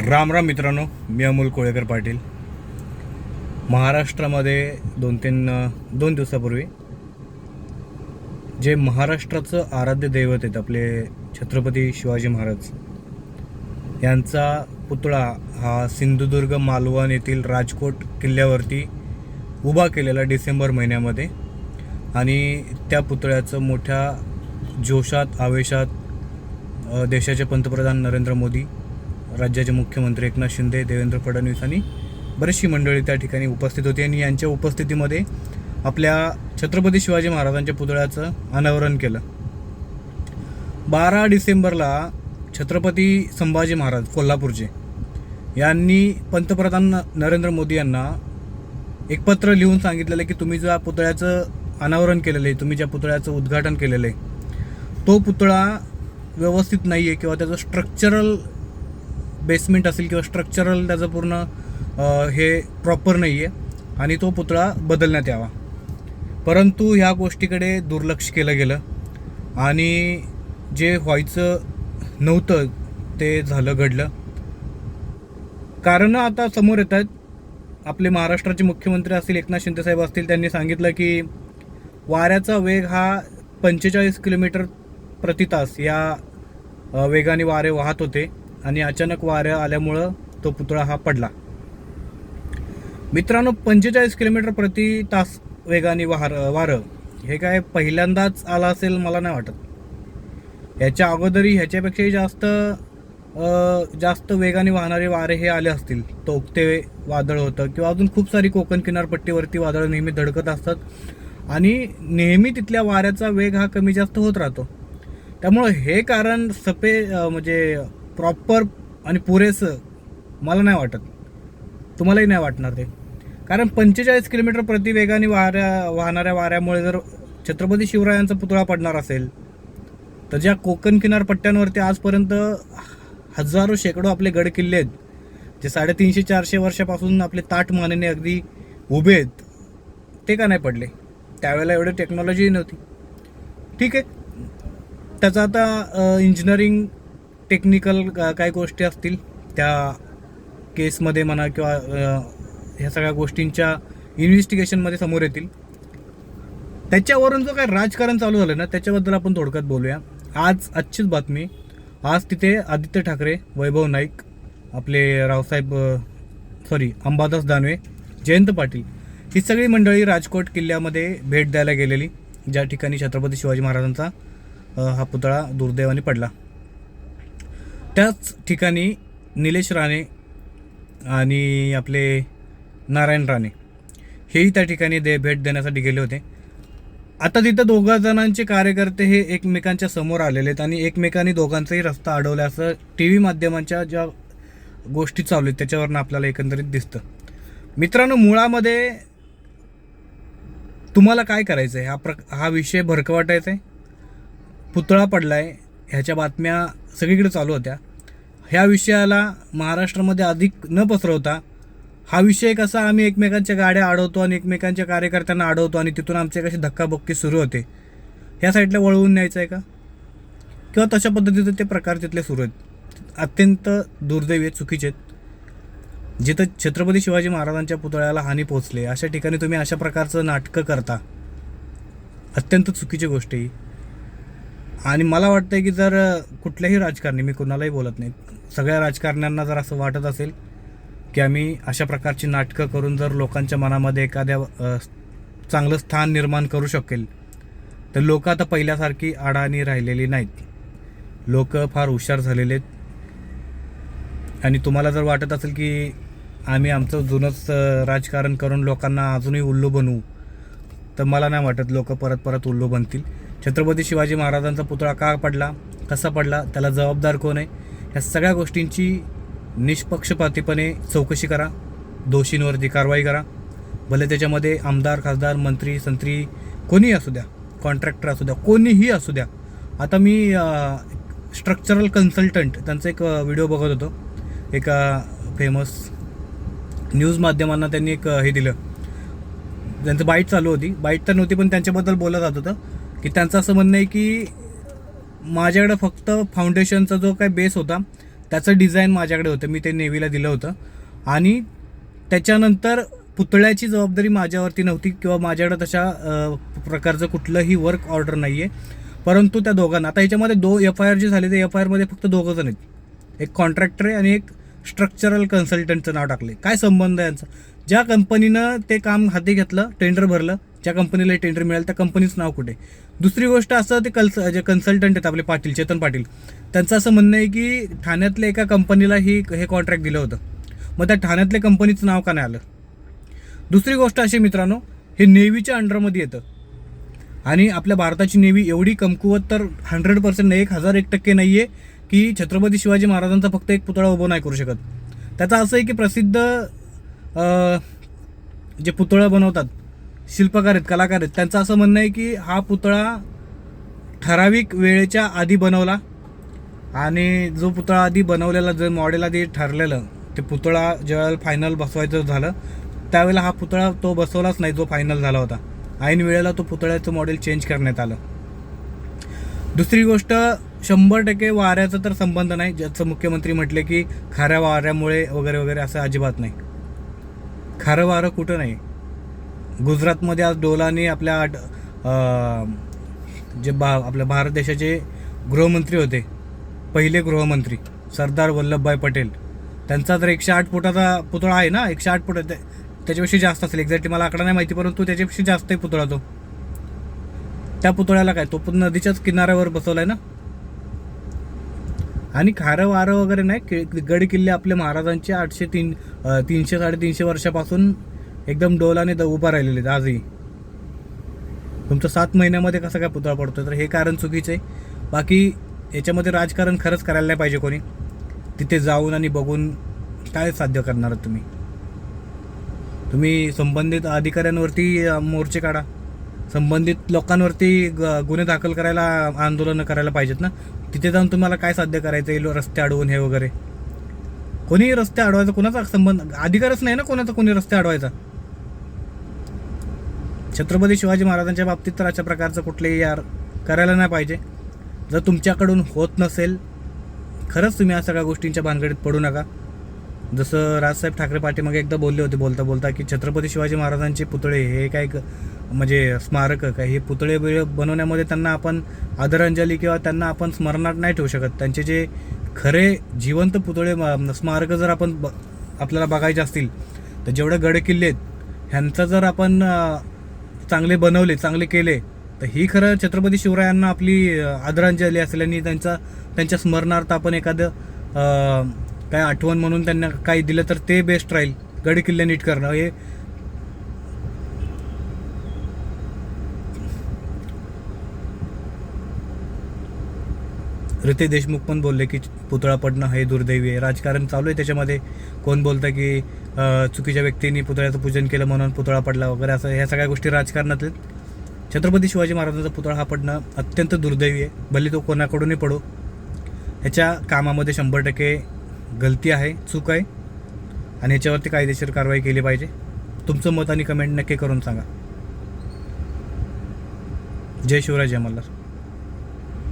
राम राम मित्रांनो मी अमोल कोळेकर पाटील. महाराष्ट्रामध्ये दोन तीन दोन दिवसापूर्वी जे महाराष्ट्राचं आराध्य दैवत आहेत आपले छत्रपती शिवाजी महाराज यांचा पुतळा हा सिंधुदुर्ग मालवण येथील राजकोट किल्ल्यावरती उभा केलेला डिसेंबर महिन्यामध्ये आणि त्या पुतळ्याचं मोठ्या जोशात आवेशात देशाचे पंतप्रधान नरेंद्र मोदी राज्याचे मुख्यमंत्री एकनाथ शिंदे देवेंद्र फडणवीस आणि बरीचशी मंडळी त्या ठिकाणी उपस्थित होती. आणि यांच्या उपस्थितीमध्ये आपल्या छत्रपती शिवाजी महाराजांच्या पुतळ्याचं अनावरण केलं. बारा डिसेंबरला छत्रपती संभाजी महाराज कोल्हापूरचे यांनी पंतप्रधान नरेंद्र मोदी यांना एक पत्र लिहून सांगितलेलं की तुम्ही ज्या पुतळ्याचं अनावरण केलेलं आहे तुम्ही ज्या पुतळ्याचं उद्घाटन केलेलं आहे तो पुतळा व्यवस्थित नाही आहे किंवा त्याचं स्ट्रक्चरल बेसमेंट असेल किंवा स्ट्रक्चरल त्याचं पूर्ण हे प्रॉपर नाही आहे आणि तो पुतळा बदलण्यात यावा. परंतु ह्या गोष्टीकडे दुर्लक्ष केलं गेलं. आणि जे व्हायचं नव्हतं ते झालं घडलं. कारण आता समोर येत आहेत. आपले महाराष्ट्राचे मुख्यमंत्री असतील एकनाथ शिंदेसाहेब असतील त्यांनी सांगितलं की वाऱ्याचा वेग हा पंचेचाळीस किलोमीटर प्रति तास या वेगाने वारे वाहत होते. आणि अचानक वाऱ्या आल्यामुळं तो पुतळा हा पडला. मित्रांनो पंचेचाळीस किलोमीटर प्रति तास वेगाने वार वारं. हे काय पहिल्यांदाच आला असेल मला नाही वाटत. याच्या अगोदरही ह्याच्यापेक्षाही जास्त जास्त वेगाने वाहणारे वारे हे आले असतील. तोकते वादळ होतं किंवा अजून खूप सारी कोकण किनारपट्टीवरती वादळ नेहमी धडकत असतात. आणि नेहमी तिथल्या वाऱ्याचा वेग हा कमी जास्त होत राहतो. त्यामुळं हे कारण सपे म्हणजे प्रॉपर आणि पुरेसं मला नाही वाटत. तुम्हालाही नाही वाटणार ते. कारण पंचेचाळीस किलोमीटर प्रति वेगाने वाऱ्या वाहणाऱ्या वाऱ्यामुळे जर छत्रपती शिवरायांचा पुतळा पडणार असेल तर ज्या कोकण किनारपट्ट्यांवरती आजपर्यंत हजारो शेकडो आपले गड किल्ले आहेत जे साडेतीनशे चारशे वर्षापासून आपले ताट मानेने अगदी उभे आहेत ते का नाही पडले? त्यावेळेला एवढी टेक्नॉलॉजी नव्हती. ठीक आहे. त्याचं आता इंजिनिअरिंग टेक्निकल काही गोष्टी असतील त्या केसमध्ये म्हणा किंवा ह्या सगळ्या गोष्टींच्या इन्व्हेस्टिगेशनमध्ये समोर येतील. त्याच्यावरून जो काय राजकारण चालू झालं ना त्याच्याबद्दल आपण थोडक्यात बोलूया. आज आजचीच बातमी. आज तिथे आदित्य ठाकरे वैभव नाईक आपले रावसाहेब सॉरी अंबादास दानवे जयंत पाटील ही सगळी मंडळी राजकोट किल्ल्यामध्ये भेट द्यायला गेलेली ज्या ठिकाणी छत्रपती शिवाजी महाराजांचा हा पुतळा दुर्दैवाने पडला. त्याच ठिकाणी निलेश राणे आणि आपले नारायण राणे हेही त्या ठिकाणी दे भेट देण्यासाठी गेले होते. आता तिथं दोघा जणांचे कार्यकर्ते हे एकमेकांच्या समोर आलेले आहेत आणि एकमेकांनी दोघांचाही रस्ता अडवला असं टी व्ही माध्यमांच्या ज्या गोष्टी चालू आहेत त्याच्यावरनं आपल्याला एकंदरीत दिसतं. मित्रांनो मुळामध्ये तुम्हाला काय करायचं आहे हा प्र हा विषय भरकवाटायचा आहे पुतळा पडला आहे ह्याच्या बातम्या सगळीकडे चालू होत्या. ह्या विषयाला महाराष्ट्रामध्ये अधिक न पसरवता हा विषय कसा आम्ही एकमेकांच्या गाड्या अडवतो आणि एकमेकांच्या कार्यकर्त्यांना अडवतो आणि तिथून आमचे कशी धक्काबुक्की सुरू होते ह्या साईडला वळवून न्यायचं आहे का? किंवा तशा पद्धतीचे ते प्रकार तिथले सुरू आहेत. अत्यंत दुर्दैवी आहेत, चुकीचे आहेत. जिथं छत्रपती शिवाजी महाराजांच्या पुतळ्याला हानी पोचले अशा ठिकाणी तुम्ही अशा प्रकारचं नाटकं करता. अत्यंत चुकीची गोष्ट आहे ही. आणि मला वाटतं की जर कुठल्याही राजकारणी मी कुणालाही बोलत नाही सगळ्या राजकारण्यांना जर असं वाटत असेल की आम्ही अशा प्रकारची नाटकं करून जर लोकांच्या मनामध्ये एखाद्या चांगलं स्थान निर्माण करू शकेल तर लोक आता पहिल्यासारखी अडाणी राहिलेली नाहीत. लोक फार हुशार झालेले आहेत. आणि तुम्हाला जर वाटत असेल की आम्ही आमचं जुनंच राजकारण करून लोकांना अजूनही उल्लू बनवू तर मला नाही वाटत लोक परत परत उल्लू बनतील. छत्रपती शिवाजी महाराजांचा पुतळा का पडला कसा पडला त्याला जबाबदार कोण आहे? ह्या सगळ्या गोष्टींची निष्पक्षपातीपणे चौकशी करा दोषींवरती कारवाई करा. भले त्याच्यामध्ये आमदार खासदार मंत्री संत्री कोणीही असू द्या कॉन्ट्रॅक्टर असू द्या कोणीही असू द्या. आता मी स्ट्रक्चरल कन्सल्टंट त्यांचा एक व्हिडिओ बघत होतो. एका फेमस न्यूज माध्यमांना त्यांनी एक हे दिलं. त्यांचं बाईट चालू होती. बाईट तर नव्हती पण त्यांच्याबद्दल बोललं जात होतं की त्यांचं असं म्हणणं आहे की माझ्याकडं फक्त फाउंडेशनचा जो काय बेस होता त्याचं डिझाईन माझ्याकडे होतं. मी ते नेव्हीला दिलं होतं. आणि त्याच्यानंतर पुतळ्याची जबाबदारी माझ्यावरती नव्हती किंवा माझ्याकडं तशा प्रकारचं कुठलंही वर्क ऑर्डर नाही आहे परंतु त्या दोघांना आता याच्यामध्ये दो एफ आय आर जे झाले ते एफ आय आरमध्ये फक्त दोघं जण आहेत. एक कॉन्ट्रॅक्टर आहे आणि एक स्ट्रक्चरल कन्सल्टंटचं नाव टाकले काय संबंध आहे यांचा? ज्या कंपनीनं ते काम हाती घेतलं टेंडर भरलं ज्या कंपनीला टेंडर मिळालं त्या कंपनीचं नाव कुठे? दुसरी गोष्ट असं ते कल्स जे कन्सल्टंट आहेत आपले पाटील चेतन पाटील त्यांचं असं म्हणणं आहे की ठाण्यातल्या एका कंपनीला ही हे कॉन्ट्रॅक्ट दिलं होतं. मग त्या ठाण्यातल्या कंपनीचं नाव का नाही आलं? दुसरी गोष्ट अशी मित्रांनो हे नेव्हीच्या अंडरमध्ये येतं. आणि आपल्या भारताची नेव्ही एवढी कमकुवत तर हंड्रेड पर्सेंट नाही एक हजार एक टक्के नाही आहे की छत्रपती शिवाजी महाराजांचा फक्त एक पुतळा उभा नाही करू शकत. त्याचं असं आहे की प्रसिद्ध जे पुतळा बनवतात शिल्पकार आहेत कलाकार आहेत. त्यांचं असं म्हणणं आहे की हा पुतळा ठराविक वेळेच्या आधी बनवला आणि जो पुतळा आधी बनवलेला जो मॉडेल आधी ठरलेलं ते पुतळा ज्यावेळेला फायनल बसवायचं झालं त्यावेळेला हा पुतळा तो बसवलाच नाही जो फायनल झाला होता. ऐन वेळेला तो पुतळ्याचं मॉडेल चेंज करण्यात आलं. दुसरी गोष्ट शंभर टक्के वाऱ्याचा तर संबंध नाही ज्याचं मुख्यमंत्री म्हटले की खाऱ्या वाऱ्यामुळे वगैरे वगैरे असं अजिबात नाही. खारं वारं कुठं नाही. गुजरातमध्ये आज डोलाने आपल्या आठ जे बा आपल्या भारत देशाचे गृहमंत्री होते. पहिले गृहमंत्री सरदार वल्लभभाई पटेल. त्यांचा तर एकशे आठ फुटाचा पुतळा आहे ना? एकशे आठ फुट. त्याच्यापेक्षा जास्त असेल. एक्झॅक्टली मला आकडा नाही माहिती परंतु त्याच्यापेक्षा जास्त आहे पुतळा तो. त्या पुतळ्याला काय? तो पण नदीच्याच किनाऱ्यावर बसवलाय ना? आणि खारं वारं वगैरे नाही? कि- गड किल्ले आपले महाराजांचे आठशे तीन तीनशे साडेतीनशे वर्षापासून एकदम डोलाने द- उभा राहिलेले आहेत आजही. तुमचं सात महिन्यामध्ये कसा काय पुतळा पडतो तर हे कारण चुकीचं आहे. बाकी याच्यामध्ये राजकारण खरंच करायला नाही पाहिजे कोणी. तिथे जाऊन आणि बघून काय साध्य करणार आहात तुम्ही? तुम्ही संबंधित अधिकाऱ्यांवरती मोर्चे काढा. संबंधित लोकांवरती ग- गुन्हे दाखल करायला आंदोलनं करायला पाहिजेत ना. तिथे जाऊन तुम्हाला काय साध्य करायचं? आहे रस्ते अडवून हे वगैरे. कोणी रस्ते अडवायचा कोणाचा संबंध अधिकारच नाही ना कोणाचा कोणी रस्ते अडवायचा. छत्रपती शिवाजी महाराजांच्या बाबतीत तर अशा प्रकारचं कुठलेही यार करायला नाही पाहिजे. जर तुमच्याकडून होत नसेल खरंच तुम्ही या सगळ्या गोष्टींच्या भानगडीत पडू नका. जसं राजसाहेब ठाकरे पाठीमागे एकदा बोलले होते बोलता बोलता की छत्रपती शिवाजी महाराजांचे पुतळे हे काय म्हणजे स्मारक काय हे पुतळे बनवण्यामध्ये त्यांना आपण आदरांजली किंवा त्यांना आपण स्मरणात नाही ठेवू शकत. त्यांचे जे खरे जिवंत पुतळे स्मारकं जर आपण ब आपल्याला बघायचे असतील तर जेवढे गडकिल्ले आहेत ह्यांचं जर आपण चांगले बनवले चांगले केले. तर ही खरं छत्रपती शिवरायांना आपली आदरांजली असल्याने त्यांचा त्यांच्या स्मरणार्थ आपण एखादं काय आठवण म्हणून त्यांना काही दिलं तर ते बेस्ट राहील. गडकिल्ले नीट करणं. हे रिते देशमुख पण बोलले की पुतळा पडणं हे दुर्दैवी आहे. राजकारण चालू आहे त्याच्यामध्ये. कोण बोलतं की चुकीच्या व्यक्तींनी पुतळ्याचं पूजन केलं म्हणून पुतळा पडला वगैरे असं ह्या सगळ्या गोष्टी राजकारणात छत्रपती शिवाजी महाराजांचा पुतळा हा पडणं अत्यंत दुर्दैवी आहे. भले तो कोणाकडूनही पडो ह्याच्या कामामध्ये शंभर टक्के गलती आहे चूक आहे आणि ह्याच्यावरती कायदेशीर कारवाई केली पाहिजे. तुमचं मत आणि कमेंट नक्की करून सांगा. जय शिवराय जय मल्हार.